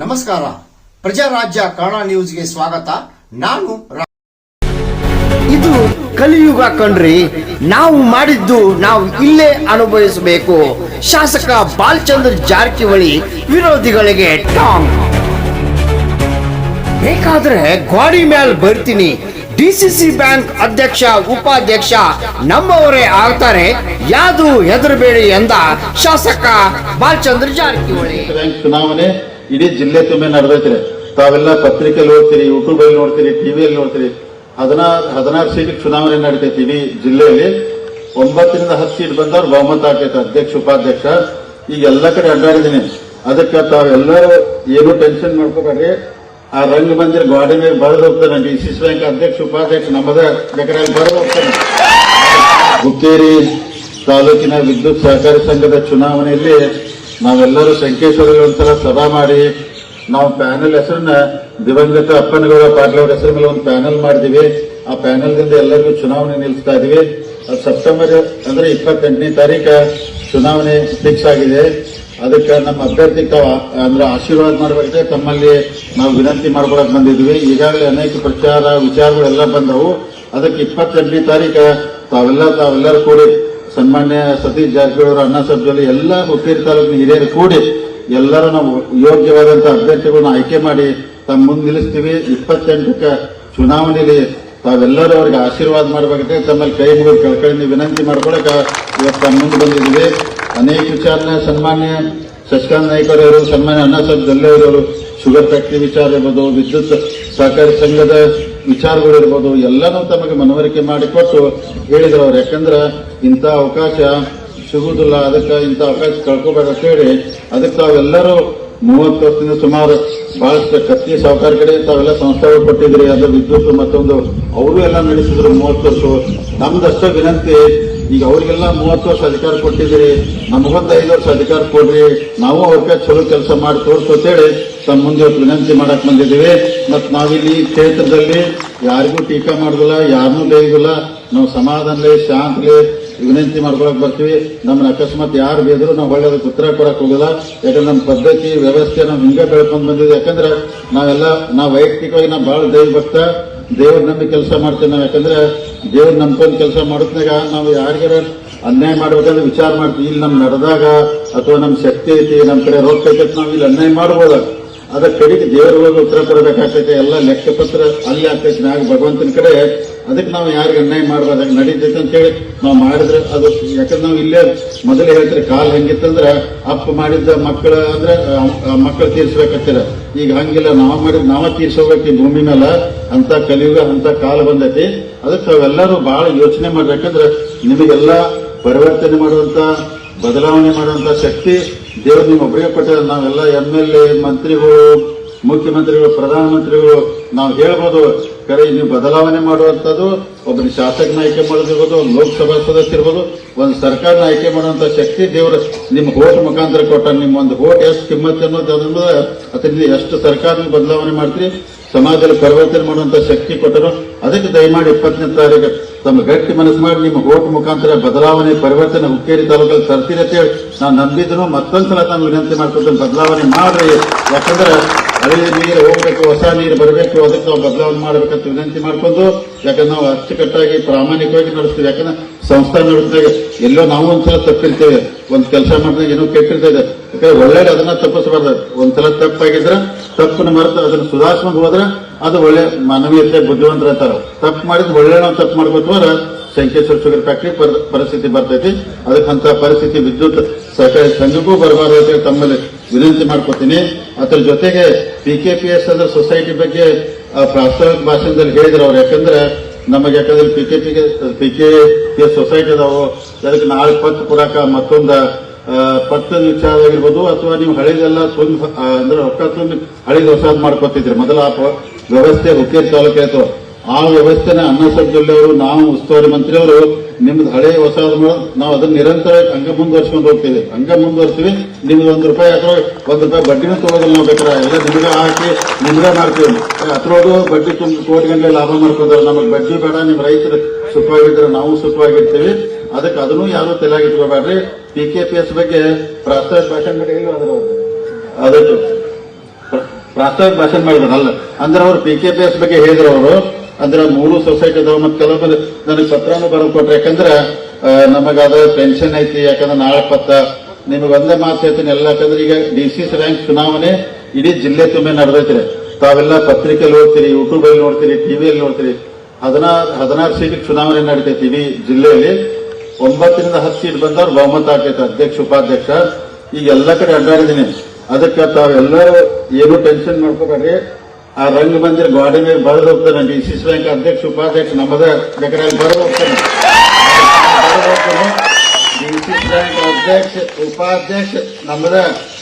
ನಮಸ್ಕಾರ. ಪ್ರಜಾರಾಜ್ಯ ಕನ್ನಡ ನ್ಯೂಸ್ಗೆ ಸ್ವಾಗತ. ನಾನು ಇದು ಕಲಿಯುಗ ಕಣ್ರಿ. ನಾವು ಮಾಡಿದ್ದು ನಾವು ಇಲ್ಲೇ ಅನುಭವಿಸಬೇಕು. ಶಾಸಕ ಬಾಲಚಂದ್ರ ಜಾರಕಿಹೊಳಿ ವಿರೋಧಿಗಳಿಗೆ ಟಾಂಗ್. ಬೇಕಾದ್ರೆ ಗ್ವಾಡಿ ಮ್ಯಾಲ್ ಬರ್ತೀನಿ. ಡಿಸಿಸಿ ಬ್ಯಾಂಕ್ ಅಧ್ಯಕ್ಷ ಉಪಾಧ್ಯಕ್ಷ ನಮ್ಮವರೇ ಆಗ್ತಾರೆ. ಯಾವುದು ಹೆದರಬೇಡಿ ಎಂದ ಶಾಸಕ ಬಾಲಚಂದ್ರ ಜಾರಕಿಹೊಳಿ. ಬ್ಯಾಂಕ್ ಚುನಾವಣೆ ಇಡೀ ಜಿಲ್ಲೆ ತುಂಬೆ ನಡೆದೈತ್ರಿ. ತಾವೆಲ್ಲ ಪತ್ರಿಕೆಯಲ್ಲಿ ಓದ್ತೀರಿ ಯೂಟ್ಯೂಬ್ ಅಲ್ಲಿ ನೋಡ್ತೀರಿ ಟಿವಿಯಲ್ಲಿ ನೋಡ್ತೀರಿ. ಹದಿನಾರು ಹದಿನಾರು ಸೀಟಿಗೆ ಚುನಾವಣೆ ನಡೀತೈತಿ ಇಡೀ ಜಿಲ್ಲೆಯಲ್ಲಿ. ಒಂಬತ್ತರಿಂದ ಹತ್ತು ಸೀಟ್ ಬಂದವ್ರು ಬಹುಮತ ಆಗ್ತೈತೆ ಅಧ್ಯಕ್ಷ, ಉಪಾಧ್ಯಕ್ಷ. ಈಗ ಎಲ್ಲ ಕಡೆ ಅಡ್ಡಾಡಿದ್ದೀನಿ ಅದಕ್ಕೆ ತಾವೆಲ್ಲರೂ ಏನು ಟೆನ್ಷನ್ ಮಾಡ್ಕೋಬೇಡ್ರಿ. ಆ ರಂಗ ಮಂದಿರ ಗಾಡಿ ಮೇಲೆ ಬರೆದು ಹೋಗ್ತಾನೆ ಡಿ ಸಿ ಬ್ಯಾಂಕ್ ಅಧ್ಯಕ್ಷ, ಉಪಾಧ್ಯಕ್ಷ ನಮ್ಮದ ಬೇಕಾದ್ರೆ ಬರೆದು ಹೋಗ್ತಾನೆ ಹುಕ್ಕೇರಿ ತಾಲೂಕಿನ ವಿದ್ಯುತ್ ಸಹಕಾರಿ ಸಂಘದ ಚುನಾವಣೆಯಲ್ಲಿ ನಾವೆಲ್ಲರೂ ಸಂಕೇಶ್ವರಲ್ಲಿ ಒಂದ್ಸಲ ಸಭಾ ಮಾಡಿ, ನಾವು ಪ್ಯಾನೆಲ್ ಹೆಸರನ್ನ ದಿವಂಗತ ಅಪ್ಪನಗೌಡ ಪಾಟೀಲ್ ಅವರ ಹೆಸರು ಮೇಲೆ ಒಂದು ಪ್ಯಾನೆಲ್ ಮಾಡಿದೀವಿ. ಆ ಪ್ಯಾನೆಲ್ದಿಂದ ಎಲ್ಲರಿಗೂ ಚುನಾವಣೆ ನಿಲ್ಲಿಸ್ತಾ ಇದೀವಿ. ಅದು ಸೆಪ್ಟೆಂಬರ್ ಅಂದ್ರೆ ಇಪ್ಪತ್ತೆಂಟನೇ ತಾರೀಕ ಚುನಾವಣೆ ಫಿಕ್ಸ್ ಆಗಿದೆ. ಅದಕ್ಕೆ ನಮ್ಮ ಅಭ್ಯರ್ಥಿ ತಾವು ಅಂದ್ರೆ ಆಶೀರ್ವಾದ ಮಾಡಬೇಕಂದ್ರೆ ತಮ್ಮಲ್ಲಿ ನಾವು ವಿನಂತಿ ಮಾಡ್ಕೊಳಕ್ ಬಂದಿದ್ವಿ. ಈಗಾಗಲೇ ಅನೇಕ ಪ್ರಚಾರ ವಿಚಾರಗಳು ಎಲ್ಲ ಬಂದವು. ಅದಕ್ಕೆ ಇಪ್ಪತ್ತೆಂಟನೇ ತಾರೀಕ ತಾವೆಲ್ಲ ತಾವೆಲ್ಲರೂ ಕೂಡಿ ಸನ್ಮಾನ್ಯ ಸತೀಶ್ ಜಾರಕಿಹೊಳಿ ಅವರು ಅಣ್ಣ ಎಲ್ಲ ಹುಕ್ಕೇರಿ ತಾಲೂಕಿನ ಹಿರಿಯರು ಕೂಡಿ ಎಲ್ಲರೂ ನಾವು ಯೋಗ್ಯವಾದಂಥ ಅಭ್ಯರ್ಥಿಗಳನ್ನ ಆಯ್ಕೆ ಮಾಡಿ ತಮ್ಮ ಮುಂದೆ ನಿಲ್ಲಿಸ್ತೀವಿ. ಇಪ್ಪತ್ತೆಂಟಕ್ಕೆ ಚುನಾವಣೆಯಲ್ಲಿ ತಾವೆಲ್ಲರೂ ಅವರಿಗೆ ಆಶೀರ್ವಾದ ಮಾಡಬೇಕಂತೆ ತಮ್ಮಲ್ಲಿ ಕೈ ಮುಗಿದು ಕಳ್ಕಳಿಂದ ವಿನಂತಿ ಮಾಡ್ಕೊಳಕ ಇವತ್ತು ತಮ್ಮ ಮುಂದೆ ಬಂದಿದ್ದೀವಿ. ಅನೇಕ ವಿಚಾರನ ಸನ್ಮಾನ್ಯ ಶಶಿಕಾಂತ್ ನಾಯ್ಕ ಅವರು, ಸನ್ಮಾನ್ಯ ಅಣ್ಣಾ ಸಾಹೇಬ್ ಜೊಲ್ಲೆ ಅವರು, ಶುಗರ್ ಫ್ಯಾಕ್ಟರಿ ವಿಚಾರ ಇರ್ಬೋದು, ವಿದ್ಯುತ್ ಸಹಕಾರಿ ಸಂಘದ ವಿಚಾರಗಳು ಇರ್ಬೋದು, ಎಲ್ಲನೂ ತಮಗೆ ಮನವರಿಕೆ ಮಾಡಿಕೊಟ್ಟು ಹೇಳಿದ್ರು ಅವ್ರು ಯಾಕಂದ್ರೆ ಇಂಥ ಅವಕಾಶ ಸಿಗುವುದಿಲ್ಲ ಅದಕ್ಕೆ ಇಂಥ ಅವಕಾಶ ಕಳ್ಕೋಬೇಡ ಅಂತ ಹೇಳಿ ಅದಕ್ಕೆ ತಾವೆಲ್ಲರೂ ಮೂವತ್ತು ವರ್ಷದಿಂದ ಸುಮಾರು ಬಹಳಷ್ಟು ಕತ್ತಿ ಸಹಕಾರ ಕಡೆ ತಾವೆಲ್ಲ ಸಂಸ್ಥೆಗಳು ಕೊಟ್ಟಿದ್ರಿ ಅದು ವಿದ್ಯುತ್ ಮತ್ತೊಂದು, ಅವರು ಎಲ್ಲ ನಡೆಸಿದ್ರು ಮೂವತ್ತು ವರ್ಷ ನಮ್ದಷ್ಟೇ ವಿನಂತಿ ಈಗ ಅವರಿಗೆಲ್ಲ ಮೂವತ್ತು ವರ್ಷ ಅಧಿಕಾರ ಕೊಟ್ಟಿದ್ದೀರಿ ನಮಗೊಂದು ಐದು ವರ್ಷ ಅಧಿಕಾರ ಕೊಡ್ರಿ, ನಾವು ಅವ್ರಿಗೆ ಚಲೋ ಕೆಲಸ ಮಾಡಿ ತೋರಿಸು ಅಂತೇಳಿ ತಮ್ಮ ಮುಂದೆ ವಿನಂತಿ ಮಾಡಕ್ ಬಂದಿದ್ದೀವಿ. ಮತ್ತು ನಾವಿಲ್ಲಿ ಕ್ಷೇತ್ರದಲ್ಲಿ ಯಾರಿಗೂ ಟೀಕಾ ಮಾಡುದಿಲ್ಲ ಯಾರನ್ನೂ ಬೇಯಿಲ್ಲ ನಾವು ಸಮಾಧಾನಲಿ, ಶಾಂತಲೇ ವಿನಂತಿ ಮಾಡ್ಕೊಳಕ್ ಬರ್ತೀವಿ. ನಮ್ಮನ್ನ ಅಕಸ್ಮಾತ್ ಯಾರು ಬೇದ್ರು ನಾವು ಒಳ್ಳೆಯದ ಉತ್ತರ ಕೊಡಕ್ ಹೋಗಲ್ಲ. ಯಾಕಂದ್ರೆ ನಮ್ಮ ಪದ್ಧತಿ, ವ್ಯವಸ್ಥೆ ನಾವು ಹಿಂಗೆ ಬೆಳ್ಕೊಂಡು ಬಂದಿದ್ವಿ ಯಾಕಂದ್ರೆ ನಾವೆಲ್ಲ, ನಾವು ವೈಯಕ್ತಿಕವಾಗಿ ನಾವು ಭಾಳ ದೈವ ಭಕ್ತ ದೇವ್ರ ನಂಬಿ ಕೆಲಸ ಮಾಡ್ತೇವೆ ನಾವು. ಯಾಕಂದ್ರೆ ದೇವ್ರ ನಂಬ್ಕೊಂಡು ಕೆಲಸ ಮಾಡೋದ್ನಾಗ ನಾವು ಯಾರಿಗಾರ ಅನ್ಯಾಯ ಮಾಡ್ಬೇಕಂದ್ರೆ ವಿಚಾರ ಮಾಡ್ತೀವಿ. ಇಲ್ಲಿ ನಮ್ ನಡೆದಾಗ ಅಥವಾ ನಮ್ಮ ಶಕ್ತಿ ಐತಿ ನಮ್ಮ ಕಡೆ ರೋಗ ಐತೆ ನಾವು ಇಲ್ಲಿ ಅನ್ಯಾಯ ಮಾಡ್ಬೋದ. ಅದ ಕಡೆಗೆ ಹೋಗಿ ಉತ್ತರ ಕೊಡಬೇಕಾಗ್ತೈತೆ ಎಲ್ಲ ಲೆಕ್ಕಪತ್ರ ಅಲ್ಲಿ ಆಗ್ತೈತೆ. ನಾಗ ಭಗವಂತನ ಕಡೆ ಅದಕ್ಕೆ ನಾವು ಯಾರಿಗೆ ಅನ್ಯಾಯ ಮಾಡಬಾರ್ದಾಗ ನಡೀತೈತೆ ಅಂತೇಳಿ ನಾವು ಮಾಡಿದ್ರೆ ಅದು ಯಾಕಂದ್ರೆ ನಾವು ಇಲ್ಲೇ ಮೊದಲೇ ಹೇಳ್ತಾರೆ, ಕಾಲ್ ಹೆಂಗಿತ್ತಂದ್ರೆ ಅಪ್ಪ ಮಾಡಿದ್ದ ಮಕ್ಕಳ ಅಂದ್ರೆ ಮಕ್ಕಳು ತೀರ್ಸ್ಬೇಕಂತೀರ ಈಗ ಹಂಗಿಲ್ಲ, ನಾವು ಮಾಡಿದ್ ನಾವ ತೀರ್ಸೋಬೇಕು ಭೂಮಿ ಮೇಲೆ ಅಂತ ಕಲಿಯುಗ, ಅಂತ ಕಾಲ ಬಂದೈತಿ. ಅದಕ್ಕೆ ಅವೆಲ್ಲರೂ ಬಹಳ ಯೋಚನೆ ಮಾಡ್ಬೇಕಂದ್ರೆ ನಿಮಗೆಲ್ಲ ಪರಿವರ್ತನೆ ಮಾಡುವಂತ, ಬದಲಾವಣೆ ಮಾಡುವಂತ ಶಕ್ತಿ ದೇವರು ನಿಮ್ಮ ಒಬ್ಬರಿಗೆ ಕೊಟ್ಟ ನಾವೆಲ್ಲ ಎಂ ಎಲ್ ಎ, ಮಂತ್ರಿಗಳು, ಮುಖ್ಯಮಂತ್ರಿಗಳು, ಪ್ರಧಾನಮಂತ್ರಿಗಳು, ನಾವು ಹೇಳ್ಬೋದು ಕರೆ ನೀವು ಬದಲಾವಣೆ ಮಾಡುವಂಥದ್ದು ಒಬ್ಬನ ಶಾಸಕನ ಆಯ್ಕೆ ಮಾಡೋದಿರ್ಬೋದು ಒಂದು ಲೋಕಸಭಾ ಸದಸ್ಯ ಇರ್ಬೋದು, ಒಂದು ಸರ್ಕಾರನ ಆಯ್ಕೆ ಮಾಡುವಂಥ ಶಕ್ತಿ ದೇವರು ನಿಮ್ಮ ಓಟ್ ಮುಖಾಂತರ ಕೊಟ್ಟ ನಿಮ್ಮ ಒಂದು ಹೋಟ್ ಎಷ್ಟು ಕಿಮ್ಮತ್ ಅನ್ನೋದು ಅದರಿಂದ ಎಷ್ಟು ಸರ್ಕಾರ ಬದಲಾವಣೆ ಮಾಡ್ತೀರಿ, ಸಮಾಜದಲ್ಲಿ ಪರಿವರ್ತನೆ ಮಾಡುವಂಥ ಶಕ್ತಿ ಕೊಟ್ಟರು, ಅದಕ್ಕೆ ದಯಮಾಡಿ ಇಪ್ಪತ್ತನೇ ತಾರೀಕು ತಮ್ಮ ಗಟ್ಟಿ ಮನಸ್ಸು ಮಾಡಿ ನಿಮ್ಮ ಓಟ್ ಮುಖಾಂತರ ಬದಲಾವಣೆ, ಪರಿವರ್ತನೆ, ಹುಕ್ಕೇರಿ ತಾಲೂಕಲ್ಲಿ ತರ್ತೀರಿ ಅಂತ ಹೇಳಿ ನಾನು ನಂಬಿದ್ರು ಮತ್ತೊಂದ್ಸಲ ನಾನು ವಿನಂತಿ ಮಾಡ್ಕೊತೀನಿ ಬದಲಾವಣೆ ಮಾಡ್ರಿ. ಯಾಕಂದ್ರೆ ಹಳೆಯ ನೀರು ಹೋಗ್ಬೇಕು, ಹೊಸ ನೀರು ಬರಬೇಕು, ಅದಕ್ಕೆ ನಾವು ಬದಲಾವಣೆ ಮಾಡ್ಬೇಕಂತ ವಿನಂತಿ ಮಾಡ್ಕೊಂಡು, ಯಾಕಂದ್ರೆ ನಾವು ಅಚ್ಚುಕಟ್ಟಾಗಿ ಪ್ರಾಮಾಣಿಕವಾಗಿ ನಡೆಸ್ತೀವಿ. ಯಾಕಂದ್ರೆ ಸಂಸ್ಥೆ ನಡೆಸಿದಾಗ ಎಲ್ಲೋ ನಾವು ಒಂದ್ಸಲ ತಪ್ಪಿರ್ತೇವೆ. ಒಂದ್ ಕೆಲಸ ಮಾಡಿದಾಗ ಏನೋ ಕೆಟ್ಟಿರ್ತದೆ. ಯಾಕಂದ್ರೆ ಒಳ್ಳೇದು ಅದನ್ನ ತಪ್ಪಿಸಬಾರ್ದು. ಒಂದ್ಸಲ ತಪ್ಪಾಗಿದ್ರೆ ತಪ್ಪನ್ನು ಮರೆತು ಅದನ್ನು ಸುಧಾರಿಸ್ಕೊಂಡು ಹೋದ್ರೆ ಅದು ಒಳ್ಳೆ ಮಾನವೀಯತೆ, ಬುದ್ಧಿವಂತರ ಅಂತಾರೆ. ತಪ್ಪು ಮಾಡಿದ್ರೆ ಒಳ್ಳೆ ನಾವು ತಪ್ಪು ಮಾಡ್ಬೇಕು ಅಂದ್ರೆ ಸಂಕೇಶ್ವರ ಶುಗರ್ ಫ್ಯಾಕ್ಟ್ರಿ ಪರ್- ಪರಿಸ್ಥಿತಿ ಬರ್ತೈತಿ. ಅದಕ್ಕಂತ ಪರಿಸ್ಥಿತಿ ವಿದ್ಯುತ್ ಸಹಕಾರಿ ಸಂಘಕ್ಕೂ ಬರಬಾರದು ಅಂತ ಹೇಳಿ ತಮ್ಮಲ್ಲಿ ವಿನಂತಿ ಮಾಡ್ಕೊತೀನಿ. ಅದ್ರ ಜೊತೆಗೆ ಪಿ ಕೆ ಪಿ ಎಸ್ ಅಂದ್ರೆ ಸೊಸೈಟಿ ಬಗ್ಗೆ ಪ್ರಾಸ್ತಾವಿಕ ಭಾಷಣದಲ್ಲಿ ಹೇಳಿದ್ರು ಅವ್ರು. ಯಾಕಂದ್ರೆ ನಮಗೆ ಯಾಕಂದ್ರೆ P K P P K P S society ಅದಾವು. ಅದಕ್ಕೆ ನಾಳೆ ಪತ್ತು ಕೊಡಾಕ ಮತ್ತೊಂದ ಆ, ಪತ್ರದ ವಿಚಾರ ಆಗಿರ್ಬೋದು ಅಥವಾ ನೀವು ಹಳೆದೆಲ್ಲ ತುಂಬ ಅಂದ್ರೆ ರೊಕ್ಕ ತುಂಬಿ ಹಳಿದ ಹೊಸಾದ್ ಮಾಡ್ಕೊತಿದ್ರಿ ಮೊದಲ ಆ ವ್ಯವಸ್ಥೆ ಹುಕ್ಕೇರಿ ತಾಲೂಕು ಆ ವ್ಯವಸ್ಥೆನ ಅನ್ನ ಅವರು ನಾವು ಉಸ್ತುವಾರಿ ಮಂತ್ರಿಯವರು ನಿಮ್ದು ಹಳೆ ಹೊಸ ನಾವು ಅದನ್ನ ನಿರಂತರ ಹಂಗ ಮುಂದುವರ್ಸ್ಕೊಂಡು ಹೋಗ್ತೀವಿ. ಹಂಗ ಮುಂದುವರ್ಸ್ತೀವಿ. ನಿಮ್ದು ಒಂದು ರೂಪಾಯಿ ಅಥವಾ ಒಂದ್ ರೂಪಾಯಿ ಬಡ್ಡಿನೂ ತಗೋದಿಲ್ಲ ನಾವು ಬೇಕಾದ್ರೆ. ಎಲ್ಲ ನಿಮ್ಗೆ ಹಾಕಿ ನಿಮ್ಗೆ ಮಾಡ್ತೀವಿ. ಅದ್ರೊಳಗು ಬಡ್ಡಿ ತುಂಬ ಕೋಟಿ ಗಂಟೆ ಲಾಭ ಮಾಡ್ಕೊಂಡ್ರೆ ನಮಗೆ ಬಡ್ಡಿ ಬೇಡ ನಿಮ್ ರೈತರು ಸುಖವಾಗಿದ್ರೆ ನಾವು ಸುಖವಾಗಿರ್ತೀವಿ. ಅದಕ್ಕೆ ಅದನ್ನು ಯಾರು ತಲೆಯಾಗಿ ಇಟ್ಕೋಬೇಡ್ರಿ? ಪಿ ಕೆ ಪಿ ಎಸ್ ಬಗ್ಗೆ ಪ್ರಾಸ್ತಾವಿಕ ಭಾಷಣ ಮಾಡಿದ್ರು ಪ್ರಾಸ್ತಾವಿಕ ಭಾಷಣ ಮಾಡಿದ್ರಲ್ಲ ಅಂದ್ರೆ ಅವರು ಪಿ ಕೆ ಪಿ ಎಸ್ ಬಗ್ಗೆ ಹೇಳಿದ್ರು ಅವರು. ಅಂದ್ರೆ ಮೂರು ಸೊಸೈಟಿ ಅದಾವ ಮತ್ತೆ ಕೆಲವೊಂದು ನನಗೆ ಪತ್ರನೂ ಬರೆದು ಕೊಟ್ರೆ. ಯಾಕಂದ್ರೆ ನಮಗಾದ ಪೆನ್ಷನ್ ಐತಿ, ಯಾಕಂದ್ರೆ ನಾಳೆ ಪತ್ತ ನಿಮಗೆ ಒಂದೇ ಮಾತು ಹೇಳ್ತೀನಿ, ಎಲ್ಲ ಯಾಕಂದ್ರೆ ಈಗ ಡಿ ಸಿ ರ್ಯಾಂಕ್ ಚುನಾವಣೆ ಇಡೀ ಜಿಲ್ಲೆ ತುಂಬೆ ನಡೆದೈತ್ರಿ ತಾವೆಲ್ಲ ಪತ್ರಿಕೆಯಲ್ಲಿ ಓದ್ತೀರಿ ಯೂಟ್ಯೂಬ್ ಅಲ್ಲಿ ನೋಡ್ತೀರಿ ಟಿವಿಯಲ್ಲಿ ನೋಡ್ತೀರಿ. ಹದಿನಾರು ಹದಿನಾರು ಸೀಟಿಗೆ ಚುನಾವಣೆ ನಡೀತೈತಿ ಇಡೀ ಜಿಲ್ಲೆಯಲ್ಲಿ. ಒಂಬತ್ತರಿಂದ ಹತ್ತು ಸೀಟ್ ಬಂದವ್ರು ಬಹುಮತ ಆಗ್ತೈತೆ ಅಧ್ಯಕ್ಷ, ಉಪಾಧ್ಯಕ್ಷ ಈಗ ಎಲ್ಲ ಕಡೆ ಅಡ್ಡಾಡಿದೀನಿ ಅದಕ್ಕೆ ತಾವೆಲ್ಲರೂ ಏನು ಟೆನ್ಷನ್ ಮಾಡ್ಕೋಬೇಡ್ರಿ. ಆ ರಂಗ ಮಂದಿರ ಗಾಡಿ ಮೇಲೆ ಬರೆದು ಹೋಗ್ತಾನೆ. ಡಿ ಸಿ ಬ್ಯಾಂಕ್ ಅಧ್ಯಕ್ಷ, ಉಪಾಧ್ಯಕ್ಷ ನಮ್ಮದೇ ಬೇಕಾದ್ರೆ ಬರೆದು ಹೋಗ್ತಾನೆ. ಡಿ ಸಿ ಬ್ಯಾಂಕ್ ಅಧ್ಯಕ್ಷ, ಉಪಾಧ್ಯಕ್ಷ ನಮ್ಮದ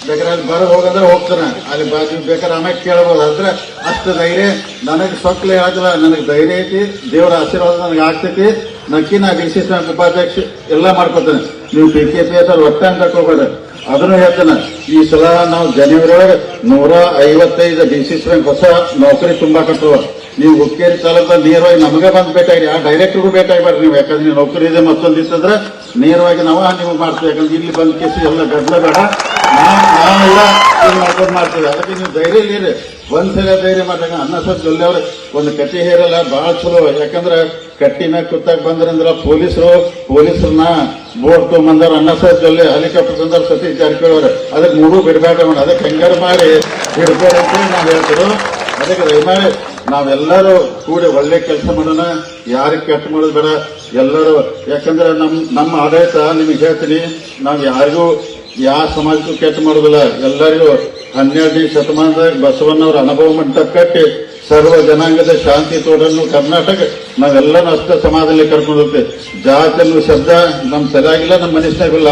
ಬೇಕಾದ್ರೆ ಅಲ್ಲಿ ಹೋಗಂದ್ರೆ ಹೋಗ್ತಾನೆ. ಅಲ್ಲಿ ಬಾಜು ಬೇಕಾದ್ರೆ ಆಮೇಲೆ ಕೇಳ್ಬೋದು. ಅಂದ್ರೆ ಅಷ್ಟು ಧೈರ್ಯ ನನಗೆ ಸೊಕ್ಲೆ ಆಗಲ್ಲ. ನನಗೆ ಧೈರ್ಯ ಐತಿ. ದೇವರ ಆಶೀರ್ವಾದ ನನಗೆ ಆಗ್ತೈತಿ. ನಕ್ಕಿ ನಾ ಡಿ ಸಿ ಬ್ಯಾಂಕ್ ಉಪಾಧ್ಯಕ್ಷ ಎಲ್ಲ ಮಾಡ್ಕೊತೇನೆ. ನೀವು ಪಿ ಕೆ ಪಿ ಎಸ್ ಒಟ್ಟ ಅಂತ ಹೋಗ್ಬೇಡ್ರಿ ಅದನ್ನು ಹೇಳ್ತೇನೆ. ಈ ಸಲ ನಾವು ಜನವರಿ ಒಳಗೆ ನೂರ ಐವತ್ತೈದು ಡಿ ಸಿ ಬ್ಯಾಂಕ್ ಹೊಸ ನೌಕರಿ ತುಂಬಾಕತ್ತವ ನೀವು ಹುಕ್ಕೇರಿ ತಾಲೂಕಲ್ಲಿ ನೇರವಾಗಿ ನಮಗೆ ಬಂದು ಬೇಕಾಗಿ ಆ ಡೈರೆಕ್ಟರ್ಗೂ ಬೇಕಾಗ್ಬೇಡ್ರಿ ನೀವು ಯಾಕಂದ್ರೆ ನೀವು ನೌಕರಿ ಇದೆ ಮತ್ತೊಂದು ಇತ್ತಂದ್ರೆ ನೇರವಾಗಿ ನಾವು ನೀವು ಮಾಡ್ತೀವಿ. ಯಾಕಂದ್ರೆ ಇಲ್ಲಿ ಬಂದ ಕೇಸಿ ಎಲ್ಲ ಗದ್ದಲ ಬೇಡ. ನಾವೆಲ್ಲ ಮಾಡ್ಕೊಂಡು ಮಾಡ್ತೀವಿ ಅದಕ್ಕೆ ನೀವು ಧೈರ್ಯ ಇಲ್ಲೀರಿ ಒಂದ್ಸಲ ಧೈರ್ಯ ಮಾಡಿದಾಗ ಅನ್ನ ಸರ್ ಜೊಲ್ಲೆ ಒಂದು ಕಟ್ಟಿ ಹೇರಲ್ಲ ಬಹಳ ಚಲೋ. ಯಾಕಂದ್ರೆ ಕಟ್ಟಿ ಮ್ಯಾಗ ಕುತ್ತಾಗ ಬಂದ್ರಂದ್ರ ಪೊಲೀಸರು, ಪೊಲೀಸರನ್ನ ಬೋರ್ಡ್ ತೊಗೊಂಬಂದಾರ, ಅನ್ನ ಸರ್ ಜೊಲ್ಲೆ ಹೆಲಿಕಾಪ್ಟರ್ ತಂದಾರ ಸತೀಶ್ ಜಾರಕಿಹೊಳಿ ಅವ್ರ. ಅದಕ್ಕೆ ಮೂರು ಬಿಡಬೇಡ ಅದಕ್ಕೆ ಹೆಂಗಾರ ಮಾಡಿ ಬಿಡಬೇಡ ನಾವು ಹೇಳ್ತಿರೋ ಅದಕ್ಕೆ ದಯಮಾಡಿ ನಾವೆಲ್ಲರೂ ಕೂಡಿ ಒಳ್ಳೆ ಕೆಲಸ ಮಾಡೋಣ. ಯಾರಿಗೆ ಕೆಟ್ಟ ಮಾಡೋದು ಬೇಡ. ಎಲ್ಲರೂ ಯಾಕಂದ್ರೆ ನಮ್ ನಮ್ಮ ಆಡಳಿತ, ನಿಮಗೆ ಹೇಳ್ತೀನಿ. ನಾವು ಯಾರಿಗೂ ಯಾವ ಸಮಾಜಕ್ಕೂ ಕೆಟ್ಟ ಮಾಡೋದಿಲ್ಲ. ಎಲ್ಲರಿಗೂ ಹನ್ನೆರಡನೇ ಶತಮಾನದ ಬಸವಣ್ಣವರ ಅನುಭವ ಮಂಟಪ ಕಟ್ಟಿ ಸರ್ವ ಜನಾಂಗದ ಶಾಂತಿ ತೋಡನ್ನು ಕರ್ನಾಟಕ ನಾವೆಲ್ಲನೂ ಅಷ್ಟ ಸಮಾಜದಲ್ಲಿ ಕರ್ಕೊಂಡು ಜಾತಿ ಅನ್ನೋ ಶಬ್ದ ನಮ್ಮ ಸರಿಯಾಗಿಲ್ಲ ನಮ್ಮ ಮನಸ್ಸಿನಾಗಿಲ್ಲ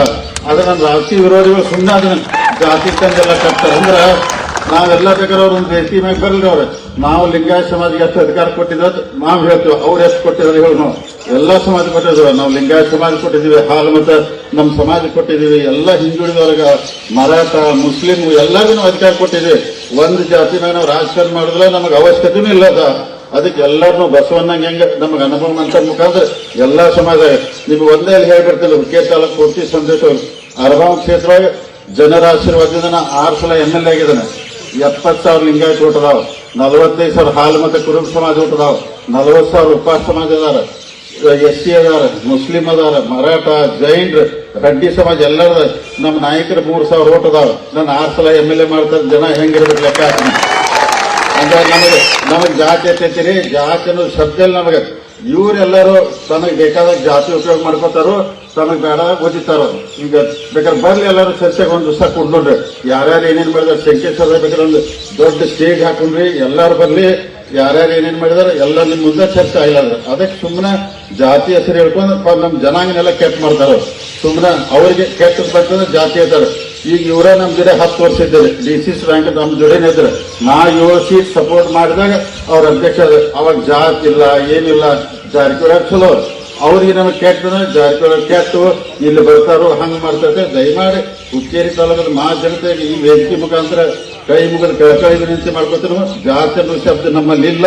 ಆದ್ರೆ ನಮ್ಮ ರಾಜಕೀಯ ವಿರೋಧಿಗಳು ಸುಮ್ಮನೆ ಅದನ್ನ ಜಾತಿ ತಂದೆಲ್ಲ ಕಟ್ತಾರೆ. ಅಂದ್ರೆ ನಾವೆಲ್ಲ ಬೇಕಾದ್ರೆ ಅವ್ರ ಒಂದು ಬೇಸಿ ಮ್ಯಾಗ ಬರಲಿ ಅವ್ರೆ. ನಾವು ಲಿಂಗಾಯತ ಸಮಾಜಕ್ಕೆ ಎಷ್ಟು ಅಧಿಕಾರ ಕೊಟ್ಟಿದ್ರೆ ನಾವು ಹೇಳ್ತೇವೆ. ಅವ್ರು ಎಷ್ಟು ಕೊಟ್ಟಿದ್ದಾರೆ ಹೇಳಿ ನಾವು. ಎಲ್ಲಾ ಸಮಾಜ ಕೊಟ್ಟಿದ್ದೀವಿ ನಾವು ಲಿಂಗಾಯತ ಸಮಾಜ ಕೊಟ್ಟಿದ್ದೀವಿ, ಹಾಲು ಮತ್ತು ನಮ್ಮ ಸಮಾಜ ಕೊಟ್ಟಿದ್ದೀವಿ, ಎಲ್ಲ ಹಿಂದುಳಿದವ್ರಿಗೆ ಮರಾಠ, ಮುಸ್ಲಿಂ ಎಲ್ಲರಿಗೂ ನಾವು ಅಧಿಕಾರ ಕೊಟ್ಟಿದ್ದೀವಿ. ಒಂದು ಜಾತಿ ನಾವು ರಾಜಕಾರಣ ಮಾಡಿದ್ರೆ ನಮಗೆ ಅವಶ್ಯಕತೆನೂ ಇಲ್ಲ ಅದ ಅದಕ್ಕೆ ಎಲ್ಲರನ್ನೂ ಬಸವಣ್ಣಂಗೆ ಹೆಂಗೆ ನಮಗೆ ಅನುಭವ ಅಂತ ಮುಖಾಂತರ ಎಲ್ಲ ಸಮಾಜ, ನಿಮ್ಗೆ ಒಂದೇ ಅಲ್ಲಿ ಹೇಳ್ಬಿಡ್ತಿಲ್ಲ ಹುಕ್ಕೇರಿ ತಾಲೂಕು ಪೂರ್ತಿ ಸಂದೇಶ ಅರಬಾವ್ ಕ್ಷೇತ್ರವಾಗಿ ಜನರ ಆಶೀರ್ವಾದದಿಂದ ನಾ ಆರು ಸಲ ಎಂ ಎಲ್ ಎ ಆಗಿದ್ದಾನೆ. ಎಪ್ಪತ್ತು ಸಾವಿರ ಲಿಂಗಾಯತ ಹುಟ್ಟದಾವ್ ನಲವತ್ತೈದು ಸಾವಿರ ಹಾಲು ಮತ್ತು ಕುರುಬ ಸಮಾಜ ಹುಟ್ಟದಾವ್ ನಲವತ್ತು ಸಾವಿರ ಉಪಾಸ ಸಮಾಜ ಅದಾರ ಎಸ್ ಸಿ ಅದಾರ, ಮುಸ್ಲಿಂ ಅದಾರ, ಮರಾಠ ಜೈನ್ರು ರೆಡ್ಡಿ ಸಮಾಜ ಎಲ್ಲರದ ನಮ್ಮ ನಾಯಕರು ಮೂರು ಸಾವಿರ ಓಟ್ ಅದಾವ. ನಾನು ಆರು ಸಲ ಎಂ ಎಲ್ ಎ ಮಾಡ್ತಾರೆ ಜನ ಹೆಂಗಿರ್ಬೇಕು ಲೆಕ್ಕ ಅಂದ್ರೆ ನಮಗೆ ನಮಗೆ ಜಾತಿ ಎತ್ತೈತಿರಿ ಜಾತಿ ಅನ್ನೋದು ಶಬ್ದ ನಮಗೆ ಇವರೆಲ್ಲರೂ ತನಗೆ ಬೇಕಾದಾಗ ಜಾತಿ ಉಪಯೋಗ ಮಾಡ್ಕೋತಾರೋ, ತನಗೆ ಬೇಡ ಓದಿತಾರೋ. ಈಗ ಬೇಕಾದ್ರೆ ಬರ್ಲಿ ಎಲ್ಲರೂ ಚರ್ಚೆಗೆ ಒಂದು ದಿವಸ ಕೊಡ್ಲೋಡ್ರಿ ಯಾರ್ಯಾರು ಏನೇನ್ ಮಾಡಿದಾರೆ, ಶಂಕೇಶ್ವರ ಬೇಕಾದ್ರೆ ಒಂದು ದೊಡ್ಡ ಸ್ಟೇಜ್ ಹಾಕೊಂಡ್ರಿ, ಎಲ್ಲಾರು ಬರ್ಲಿ. ಯಾರ್ಯಾರು ಏನೇನು ಮಾಡಿದಾರೆ ಎಲ್ಲ ನಿಮ್ಮ ಮುಂದೆ ಚರ್ಚೆ ಆಗಿಲ್ಲ ಅದಕ್ಕೆ ಸುಮ್ಮನೆ ಜಾತಿ ಹೆಸರು ಹೇಳ್ಕೊಂಡು ನಮ್ಮ ನಮ್ ಜನಾಂಗನೆಲ್ಲ ಕೆಟ್ಟ ಮಾಡ್ತಾರೆ ಸುಮ್ಮನೆ ಅವರಿಗೆ ಕೆಟ್ಟ ಬರ್ತದೆ ಜಾತಿ ಇದ್ದಾರೆ. ಈಗ ಇವರೇ ನಮ್ಮ ಜೊತೆ ಹತ್ತು ವರ್ಷ ಇದ್ದಾರೆ. ಡಿ ಸಿ ರ್ಯಾಂಕ್ ನಮ್ಮ ಜೊತೆನೇ ಇದ್ದಾರೆ. ನಾ ಏಳು ಸೀಟ್ ಸಪೋರ್ಟ್ ಮಾಡಿದಾಗ ಅವ್ರ ಅಧ್ಯಕ್ಷ. ಅವಾಗ ಜಾತಿ ಇಲ್ಲ, ಏನಿಲ್ಲ, ಜಾರಕಿಹೊಳಿ ಚಲೋ ಅವ್ರಿಗೆ ನಮಗೆ ಕೆಟ್ಟದ ಜಾರಕಿಹೊಳಿ ಕೆಟ್ಟು. ಇಲ್ಲಿ ಬರ್ತಾರೋ ಹಂಗೆ ಮಾಡ್ತಾರೆ ದಯಮಾಡಿ ಹುಕ್ಕೇರಿ ತಾಲೂಕದ ಮಹಾ ಜನತೆಗೆ ಈ ವೇದಿಕೆ ಮುಖಾಂತರ ಕೈ ಮುಗಿದು ಕಳಕಳಿ ವಿನಂತಿ ಮಾಡ್ಕೊತೀವಿ ಜಾತಿ ಅನ್ನೋ ಶಬ್ದ ನಮ್ಮಲ್ಲಿ ಇಲ್ಲ.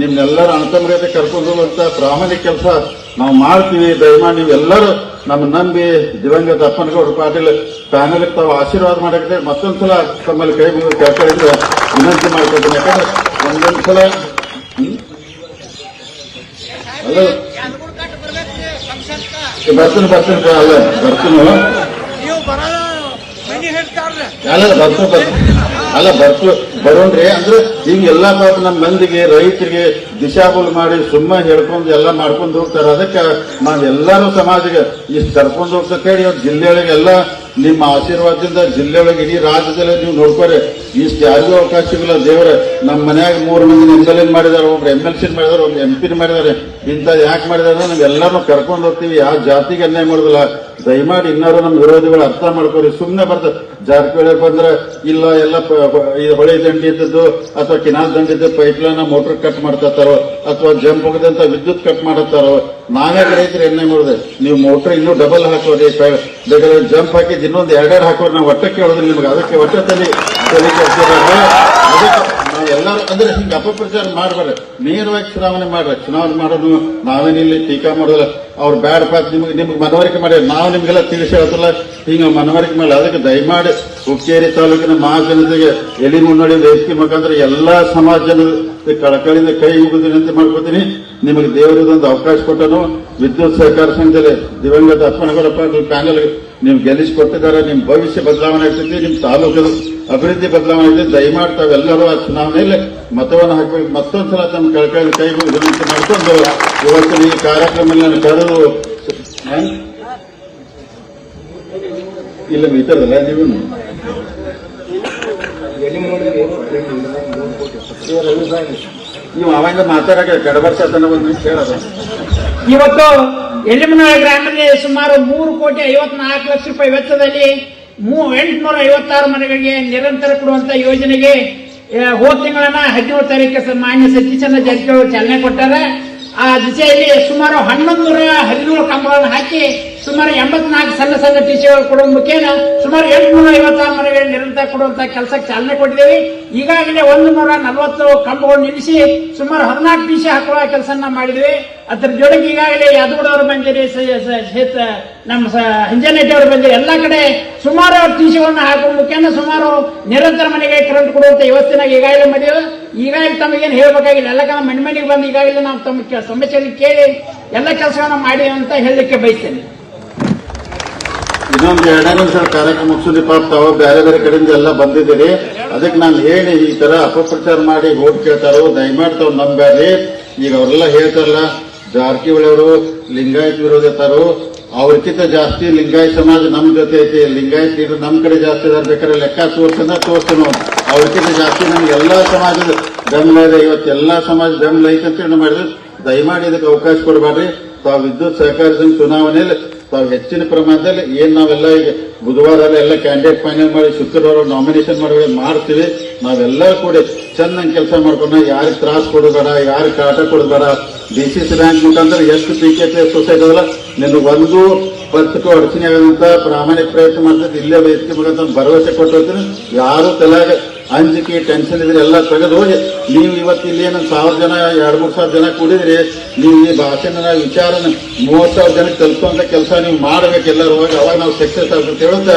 ನಿಮ್ನೆಲ್ಲರ ಅಣತಂಬರತೆ ಕರ್ಕೊಂಡು ಹೋಗುವಂತ ಪ್ರಾಮಾಣಿಕ ಕೆಲಸ ನಾವು ಮಾಡ್ತೀವಿ. ದಯಮಾಡಿ ನೀವೆಲ್ಲರೂ ನಮ್ಮ ನಂಬಿ ದಿವಂಗತ ಅಪ್ಪನಗೌಡ ಪಾಟೀಲ್ ಪ್ಯಾನಲ್ ತಾವು ಆಶೀರ್ವಾದ ಮಾಡಕ್ಕೆ ಮತ್ತೊಂದ್ಸಲ ತಮ್ಮಲ್ಲಿ ಕೈ ಮುಗಿದು ಕಳಕ ವಿನಂತಿ ಮಾಡ್ಕೊತೀನಿ ಯಾಕಂದ್ರೆ ಒಂದೊಂದ್ಸಲ ಬರ್ತೀನಿ ಬರ್ತೀನಿ ಅಲ್ಲ ಬರ್ತೀನಿ. ಅಲ್ಲ ಬರ್ತೀನಿ ಬರ್ತು ಅಲ್ಲ ಬರ್ತು ಬರೋಣ್ರಿ. ಅಂದ್ರೆ ಈಗ ಎಲ್ಲಾ ಪಾಪ ನಮ್ಮ ಮಂದಿಗೆ, ರೈತರಿಗೆ ದಿಶಾಬುಲ್ ಮಾಡಿ ಸುಮ್ಮನೆ ಹೇಳ್ಕೊಂಡು ಎಲ್ಲ ಮಾಡ್ಕೊಂಡು ಹೋಗ್ತಾರೆ. ಅದಕ್ಕೆ ನಾವೆಲ್ಲರೂ ಸಮಾಜಕ್ಕೆ ಇಷ್ಟು ಕರ್ಕೊಂಡು ಹೋಗ್ತಾ ಕೇಳಿ ಅವ್ರ ಜಿಲ್ಲೆಯೊಳಗೆ ಎಲ್ಲ ನಿಮ್ಮ ಆಶೀರ್ವಾದದಿಂದ ಜಿಲ್ಲೆಯೊಳಗೆ, ಇಡೀ ರಾಜ್ಯದಲ್ಲಿ ನೀವು ನೋಡ್ಕೊರಿ. ಇಷ್ಟು ಯಾರಿಗೂ ಅವಕಾಶವಿಲ್ಲ ದೇವರ, ನಮ್ಮ ಮನ್ಯಾಗ ಮೂರು ಮಂದಿ ಎಂ ಎಲ್ ಎನ್ ಮಾಡಿದಾರೆ, ಒಬ್ರು ಎಂ ಎಲ್ ಸಿ ಮಾಡಿದಾರೆ, ಒಬ್ರು ಎಂ ಪಿನ್ ಮಾಡಿದಾರೆ. ಇಂಥ ಯಾಕೆ ಮಾಡಿದಾರೆ ನಾವೆಲ್ಲರೂ ಕರ್ಕೊಂಡು ಹೋಗ್ತೀವಿ. ಯಾವ ಜಾತಿಗೆ ಅನ್ಯಾಯ ಮಾಡೋದಿಲ್ಲ. ದಯಮಾಡಿ ಇನ್ನಾರು ನಮ್ಮ ವಿರೋಧಿಗಳು ಅರ್ಥ ಮಾಡ್ಕೊರಿ. ಸುಮ್ಮನೆ ಬರ್ತದೆ ಜಾರಕಿಹೊಳಿ ಬಂದ್ರೆ, ಇಲ್ಲ, ಎಲ್ಲ ಹೊಳೆ ದಂಡಿ ಇದ್ದದ್ದು, ಅಥವಾ ಕಿನಾಲ್ ದಂಡಿ ಇದ್ದ ಪೈಪ್ಲೈನ್ ಮೋಟರ್ ಕಟ್ ಮಾಡ್ತಾರೋ ಅಥವಾ ಜಂಪ್ ಹೋಗದಂತ ವಿದ್ಯುತ್ ಕಟ್ ಮಾಡತ್ತಾರೋ ನಾವೇ ರೈತರು ಎಣ್ಣೆ ಮಾಡಿದೆ. ನೀವು ಮೋಟರ್ ಇನ್ನೂ ಡಬಲ್ ಹಾಕೋರಿ ಜಂಪ್ ಹಾಕಿ ಇನ್ನೊಂದು ಎರಡೆರಡು ಹಾಕೋರಿ, ನಾವು ಹೊಟ್ಟೆ ಕೇಳಿದ್ರೆ ನಿಮ್ಗೆ. ಅದಕ್ಕೆ ಒಟ್ಟ ನಾವೆಲ್ಲರೂ ಅಂದ್ರೆ ಹಿಂಗೆ ಅಪಪ್ರಚಾರ ಮಾಡಬೇಡ ನೇರವಾಗಿ ಚುನಾವಣೆ ಮಾಡ್ರಿ, ಚುನಾವಣೆ ಮಾಡೋದು ನಾವೇನಿಲ್ಲಿ ಟೀಕಾ ಮಾಡೋದಿಲ್ಲ. ಅವ್ರು ಬ್ಯಾಡಪ್ಪ ನಿಮ್ಗೆ ನಿಮ್ಗೆ ಮನವರಿಕೆ ಮಾಡಿ, ನಾವು ನಿಮ್ಗೆಲ್ಲ ತಿಳಿಸಿ ಹೇಳ್ತಲ್ಲ, ಹಿಂಗೆ ಮನವರಿಕೆ ಮಾಡಿ, ಅದಕ್ಕೆ ದಯಮಾಡಿ ಹುಕ್ಕೇರಿ ತಾಲೂಕಿನ ಮಹಾಜನತೆಗೆ ಎಲ್ಲಿ ಮುನ್ನಡೆ ವೇದಿಕೆ ಮುಖಾಂತರ ಎಲ್ಲಾ ಸಮಾಜ ಜನದ ಕಳಕಳಿಯಿಂದ ಕೈ ಮುಗಿದು ಅಂತ ಮಾಡ್ಕೋತೀನಿ. ನಿಮಗೆ ದೇವರದೊಂದು ಅವಕಾಶ ಕೊಟ್ಟನು. ವಿದ್ಯುತ್ ಸಹಕಾರ ಸಂಘದಲ್ಲಿ ದಿವಂಗತ ಅಪ್ಪನಗೌಡಪ್ಪ ಪ್ಯಾನೆಲ್ ನೀವು ಗೆಲ್ಲಿಸಿಕೊಟ್ಟಿದ್ದಾರೆ ನಿಮ್ಮ ಭವಿಷ್ಯ ಬದಲಾವಣೆ ಆಗ್ತೈತಿ ನಿಮ್ಮ ತಾಲೂಕದ. ಅಭಿವೃದ್ಧಿ ಬದಲಾವಣೆ ಆಗ್ತೈತಿ ಎಲ್ಲರೂ ಆ ಚುನಾವಣೆಯಲ್ಲಿ ಮತವನ್ನು ಹಾಕಬೇಕು ಮತ್ತೊಂದ್ಸಲ ತಮ್ಮ ಕಳ್ಕೊಳ್ಳಿ ಕೈ ಮುಗಿದು ವಿನಂತಿ ಮಾಡ್ಕೊಂಡು ಇವತ್ತಿನ ಈ ಕಾರ್ಯಕ್ರಮ ನಾನು ಕರೆದು? ಇಲ್ಲ ಮೀತದಲ್ಲ ನೀವು ನೀವು ಅವಾಗ ಮಾತಾಡಕ್ಕೆ ಕಡಬರ್ಸ ತನ ಒಂದು ಹೇಳೋದು ಇವತ್ತು ಎಲ್ಲಿಮನಾಳ ಗ್ರಾಮದಲ್ಲಿ ಸುಮಾರು ಮೂರು ಕೋಟಿ ಐವತ್ನಾಲ್ಕು ಲಕ್ಷ ರೂಪಾಯಿ ವೆಚ್ಚದಲ್ಲಿ ಮೂ ಎಂಟುನೂರ ಐವತ್ತಾರು ಮನೆಗಳಿಗೆ ನಿರಂತರ ಕೊಡುವಂತ ಯೋಜನೆಗೆ ಹೋದ ತಿಂಗಳನ್ನ ಹದಿನೇಳು ತಾರೀಕು ಮಾನ್ಯ ಸತೀಶ್ ಚಂದ್ರ ಚಾಲನೆ ಕೊಟ್ಟಾರ. ಆ ದಿಸೆಯಲ್ಲಿ ಸುಮಾರು ಹನ್ನೊಂದು ನೂರ ಹದಿನೇಳು ಕಂಬಗಳನ್ನು ಹಾಕಿ ಸುಮಾರು ಎಂಬತ್ನಾಲ್ಕು ಸಣ್ಣ ಸಣ್ಣ ಟಿಸಿಗಳು ಕೊಡುವ ಮುಖೇನ ಸುಮಾರು ಎಂಟುನೂರ ಐವತ್ತಾರು ಮನೆಗಳಿಗೆ ನಿರಂತರ ಕೊಡುವಂತ ಕೆಲಸಕ್ಕೆ ಚಾಲನೆ ಕೊಟ್ಟಿದ್ದೇವೆ. ಈಗಾಗಲೇ ಒಂದು ನೂರ ನಲವತ್ತು ಕಂಬಗಳು ನಿಲ್ಲಿಸಿ ಸುಮಾರು ಹದಿನಾಲ್ಕು ಟಿಸಿ ಹಾಕುವ ಕೆಲಸನ ಮಾಡಿದ್ವಿ ಅದ್ರ ಜೊತೆಗೆ ಈಗಾಗಲೇ ಯಾದಗೂಡವರು ಬಂದಿರಿ ಸ- ಸ- ನಮ್ಮ ಹಂಜನಟ್ಟಿ ಅವರು ಬಂದಿರಿ ಎಲ್ಲ ಕಡೆ ಸುಮಾರು ಟಿಸಿಗಳನ್ನ ಹಾಕುವ ಮುಖೇನ ಸುಮಾರು ನಿರಂತರ ಮನೆಗೆ ಕರೆಂಟ್ ಕೊಡುವಂತ ವ್ಯವಸ್ಥೆನ ಈಗಾಗಲೇ ಮಾಡಿದ್ರು ಈಗಾಗಲೇ ತಮಗೇನು ಹೇಳ್ಬೇಕಾಗಿಲ್ಲ, ಎಲ್ಲ ಕಡೆ ಮನೆ ಮನೆಗೆ ಬಂದು ಈಗಾಗಲೇ ನಾವು ತಮ್ಮ ಸಮಸ್ಯೆಯಲ್ಲಿ ಕೇಳಿ ಎಲ್ಲ ಕೆಲಸಗಳನ್ನ ಮಾಡಿ ಅಂತ ಹೇಳಲಿಕ್ಕೆ ಬಯಸ್ತೇನೆ. ಇನ್ನೊಂದು ಎರಡನೇ ನಿಮಿಷ ಕಾರ್ಯಕ್ರಮ ಮುಗಿಸಿದ್ರಿ ಪಾಪ ತಾವು ಬೇರೆ ಬೇರೆ ಕಡೆಯಿಂದ ಎಲ್ಲ ಬಂದಿದ್ದೀರಿ. ಅದಕ್ಕೆ ನಾನು ಹೇಳಿ ಈ ತರ ಅಪಪ್ರಚಾರ ಮಾಡಿ ಓಟ್ ಕೇಳ್ತಾರೋ ದಯಮಾಡಿ ತಾವು ನಂಬ್ಯಾರಿ ಈಗ ಅವರೆಲ್ಲ ಹೇಳ್ತಾರಲ್ಲ ಜಾರಕಿಹೊಳಿ ಅವರು ಲಿಂಗಾಯತ್ ವಿರೋಧ ಇರ್ತಾರೋ ಅವ್ರಕ್ಕಿಂತ ಜಾಸ್ತಿ ಲಿಂಗಾಯತ್ ಸಮಾಜ ನಮ್ಮ ಜೊತೆ ಐತಿ. ಲಿಂಗಾಯತ್ ಇದು ನಮ್ ಕಡೆ ಜಾಸ್ತಿ ಇದಾರೆ ಬೇಕಾದ್ರೆ ಲೆಕ್ಕ ತೋರ್ಸಂದ ನಾವು ಅವ್ರಕ್ಕಿಂತ ಜಾಸ್ತಿ ನಮ್ಗೆ ಎಲ್ಲಾ ಸಮಾಜದ ಬೆಂಬಲ ಇದೆ. ಇವತ್ತು ಎಲ್ಲಾ ಸಮಾಜ ಬೆಂಬಲ ಐತೆ ಅಂತ ಹೇಳಿ ಮಾಡಿದ್ರೆ. ದಯಮಾಡಿ ಇದಕ್ಕೆ ಅವಕಾಶ ಕೊಡಬೇಡ್ರಿ. ತಾವು ವಿದ್ಯುತ್ ಸಹಕಾರ ಸಂಘ ಚುನಾವಣೆಯಲ್ಲಿ ತಾವು ಹೆಚ್ಚಿನ ಪ್ರಮಾಣದಲ್ಲಿ ಏನು ನಾವೆಲ್ಲ ಈಗ ಬುಧವಾರ ಎಲ್ಲ ಕ್ಯಾಂಡಿಡೇಟ್ ಫೈನಲ್ ಮಾಡಿ, ಶುಕ್ರವಾರ ನಾಮಿನೇಷನ್ ಮಾಡಿ ಮಾಡ್ತೀವಿ, ನಾವೆಲ್ಲರೂ ಕೂಡ ಚೆನ್ನಾಗಿ ಕೆಲಸ ಮಾಡ್ಕೊಂಡು ಯಾರಿಗೆ ತ್ರಾಸ ಕೊಡಬೇಡ, ಯಾರಿಗೆ ಕಾಟ ಕೊಡಬೇಡ ಡಿ ಸಿ ಸಿ ಬ್ಯಾಂಕ್ ಮುಖಾಂತರ ಎಷ್ಟು ಪಿ ಕೆ ಪಿ ಸೊಸೈಟಿ ಅದಲ್ಲ ನಿನ್ನ ಒಂದು ಪತ್ರಿಕೆ ಅಡಚಣೆ ಆಗದಂತ ಪ್ರಾಮಾಣಿಕ ಪ್ರಯತ್ನ ಮಾಡ್ತೈತೆ ಇಲ್ಲೇ ವೇದಿಕೆ ಮುಖಾಂತರ ಭರವಸೆ ಕೊಟ್ಟಿರ್ತೀನಿ ಯಾರು ತಲೆಯಾಗ ಅಂಜಿಕೆ ಟೆನ್ಷನ್ ಇದ್ರೆ ಎಲ್ಲ ತೆಗೆದು ಹೋಗಿ. ನೀವು ಇವತ್ತು ಇಲ್ಲಿ ಏನೋ ಸಾವಿರ ಜನ, ಎರಡು ಮೂರು ಸಾವಿರ ಜನ ಕೂಡಿದ್ರಿ, ನೀವು ಈ ಭಾಷೆನ ವಿಚಾರನ ಮೂವತ್ತು ಸಾವಿರ ಜನಕ್ಕೆ ತಲುಪುವಂತ ಕೆಲಸ ನೀವು ಮಾಡಬೇಕು ಎಲ್ಲರೂ ಹೋಗಿ. ಅವಾಗ ನಾವು ಸಕ್ಸಸ್ ಆಗ್ಬೇಕು ಹೇಳುತ್ತ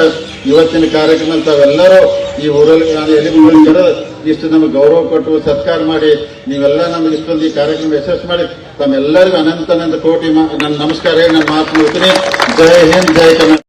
ಇವತ್ತಿನ ಕಾರ್ಯಕ್ರಮ ತಾವೆಲ್ಲರೂ ಈ ಊರಲ್ಲಿ ನಾನು ಎಲ್ಲಿ ಮುಂದೆ ಇಷ್ಟು ನಮಗೆ ಗೌರವ ಕೊಟ್ಟು ಸತ್ಕಾರ ಮಾಡಿ, ನೀವೆಲ್ಲ ನಮಗೆ ಇಷ್ಟೊಂದು ಈ ಕಾರ್ಯಕ್ರಮ ಯಶಸ್ಸು ಮಾಡಿ, ತಮ್ಮೆಲ್ಲರಿಗೂ ಅನಂತ ಅನಂತ ಕೋಟಿ ನನ್ನ ನಮಸ್ಕಾರ ನನ್ನ ಮಾತು ನೋಡ್ತೀನಿ ಜೈ ಹಿಂದ್ ಜಯ ಕನ್ನಡ